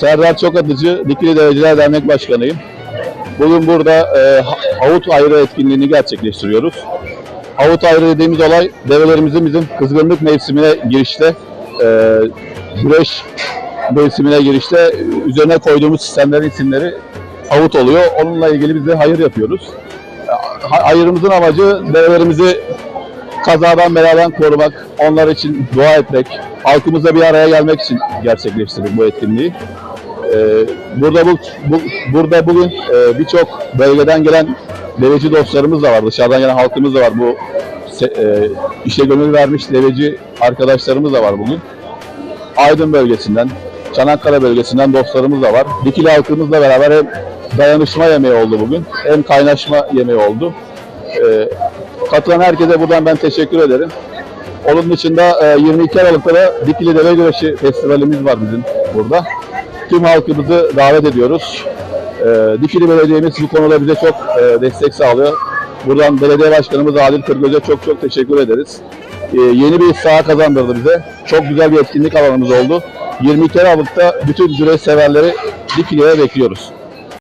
Serdar Çokatıcı, Dikili Dereceler Dernek Başkanıyım. Bugün burada e, Havut Ayrı etkinliğini gerçekleştiriyoruz. Havut Ayrı dediğimiz olay develerimizin bizim kızgınlık mevsimine girişte, e, güreş mevsimine girişte üzerine koyduğumuz sistemlerin isimleri Havut oluyor. Onunla ilgili biz de hayır yapıyoruz. Ha- Hayırımızın amacı develerimizi kazadan beladan korumak, onlar için dua etmek, halkımızla bir araya gelmek için gerçekleştirdik bu etkinliği. Ee, burada bu, bu- burada bugün e, birçok bölgeden gelen deveci dostlarımız da var, dışarıdan gelen halkımız da var. Bu e, işe gönül vermiş deveci arkadaşlarımız da var bugün. Aydın bölgesinden, Çanakkale bölgesinden dostlarımız da var. Dikili halkımızla beraber hem dayanışma yemeği oldu bugün, hem kaynaşma yemeği oldu. Ee, katılan herkese buradan ben teşekkür ederim. Onun dışında e, 22 Aralık'ta da Dikili Deve Güreşi Festivalimiz var bizim burada. Tüm halkımızı davet ediyoruz. Ee, Dikili Belediye'miz bu konuda bize çok e, destek sağlıyor. Buradan belediye başkanımız Adil Kırgöz'e çok çok teşekkür ederiz. Ee, yeni bir saha kazandırdı bize. Çok güzel bir etkinlik alanımız oldu. 22 Aralık'ta bütün güreş severleri Dikili'ye bekliyoruz.